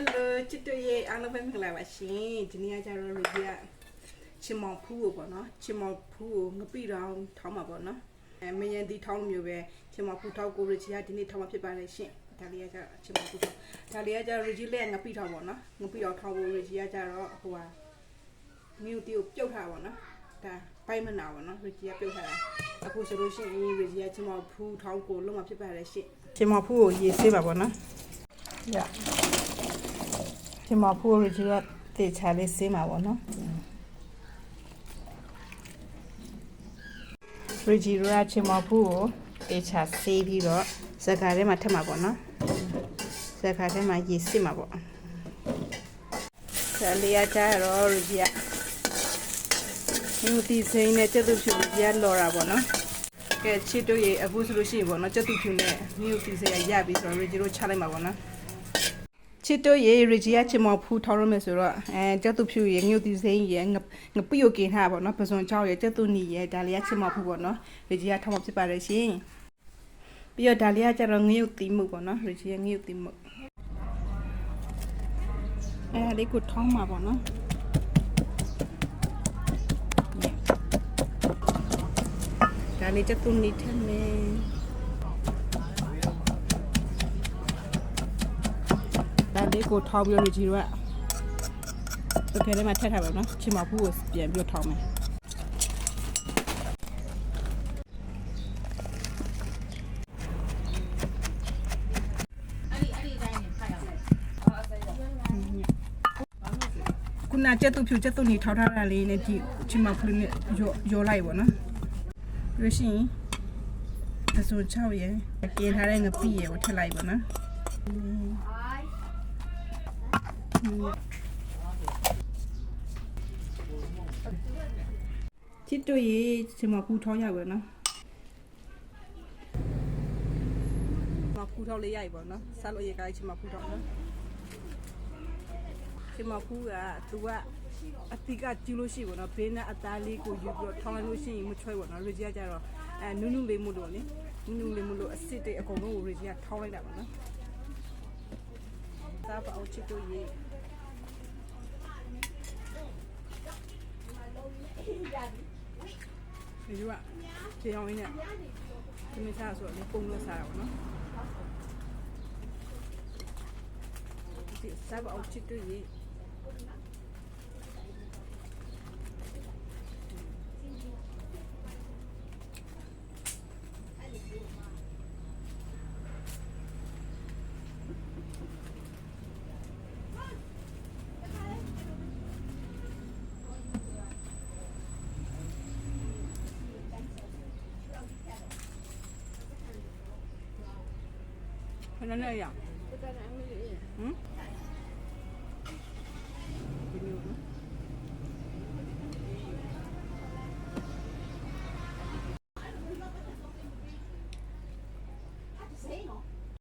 Hello ချစ်တို့ရဲ့အားလုံးပဲမင်္ဂလာပါရှင်ဒီနေ့ကကျတော့လူကြီးကချင်မောင်ဖူးကိုပေါ့နော်ချင်မောင်ဖူးကိုငပိတောင်ထောင်းမှာပေါ့နော်အဲမယန်ဒီထောင်းလိုမျိုးပဲချင်မောင်ဖူးထောက်ကိုရကြီးကဒီနေ့ထောင်းမှာဖြစ်ပါတယ်ရှင်ဒါလေးကကျတော့ချင်မောင်ဖူးထောင်းဒါလေးကကျတော့ရကြီးလက်ငပိထောင်းပေါ့နော်ငပိတောင်ထောင်းဖို့ရကြီးကကျတော့ဟိုဟာမြို့တီကိုပြုတ်ထားပါပေါ့နော်ဒါပိုက်မနာပေါ့နော်ရကြီးကပြုတ်ထားတာအခုဆိုလို့ရှိရင်ရကြီးကချင်မောင်ဖူးထောင်းကိုလုံးဝဖြစ်ပါတယ်ရှင်ချင်မောင်ဖူးကိုရေးဆေးပါပေါ့နော် ရဒီမှာဖိုးရကြီးကတေချာလေးစေးမှာပေါ့နော်ရကြီးရချင်မဖိုးကိုတေချာစေးပြီးတော့ဇက်ကာထဲမှာထည့်မှာပေါ့နော်ဇက်ကာထဲမှာရေစစ်မှာပေါ့ဆယ်လေးရကြတော့ရကြီးကဒီတီစိမ်းနဲ့ကျက်သူဖြူကြီးကလော်တာပေါ့နော်ကဲချစ်တို့ရေအခုဆိုလို့ရှိရင်ပေါ့နော်ကျက်သူဖြူနဲ့မြို့တီစိမ်းရရပြီဆိုတော့ရကြီးတို့ချလိုက်မှာပေါ့နော် ချစ်တို့ရေရီဂျီယာချင်မဖူးထောင်းရမယ်ဆိုတော့အဲကျက်သူဖြူရေငှုတ်တီစိမ်းရေငငပီယိုကင်ထားပါတော့ပစွန်ချောင်းရေကျက်သူနီရေဒါလေးကချင်မဖူးပေါ့နော်ရီဂျီယာထောင်းမဖြစ်ပါရဲ့ရှင်ပြီးတော့ဒါလေးကကျတော့ငှုတ်တီမှုပေါ့နော်ရီဂျီယာငှုတ်တီမှုအဲလေးကိုထောင်းမှာပေါ့နော်ဒါလေးကျက်သူနီထက်မယ် လေးကိုထောင်းပြီးတော့ညီတို့ကတကယ်လည်းမထက်ထားပါဘူးနော်ချင်မဖူးကိုပြန်ပြီးတော့ထောင်းမယ်ခုနကျက်သူဖြူကျက်သူနေထောင်းထားတာလေးနဲ့ဒီချင်မဖူးလေးနဲ့ရောရောလိုက်ပါနော်ပြီးလို့ရှိရင်အစိုး6ရဲ့กินထားတဲ့ငပိရဲ့ကိုထည့်လိုက်ပါနော် ချစ်တို့ရေချင်မပူထောင်းရပါနော်မပူထောင်းလေးရိုက်ပါနော်ဆက်လို့ရေကားချင်မပူထောင်းနော်ချင်မပူကသူကအတိကကျူးလို့ရှိပါတော့ဘေးနဲ့အသားလေးကိုယူပြီးတော့ထောင်းလိုက်လို့ရှိရင်မချွဲပါနော်ရေကြီးကကြတော့အဲနုနုလေးမှုလို့လေနုနုလေးမှုလို့အစ်စ်တွေအကုန်လုံးကိုရေကြီးကထောင်းလိုက်တာပါနော်သားပါအောင်ချစ်တို့ရေ ဒီကခြေအောင်ရင်းနဲ့ဒီမစားဆိုတော့လေပုံလို့စားတာပေါ့နော်ဒီစားပါအောင်ချစ်တွေ့ရေး ခဏနဲ့ရ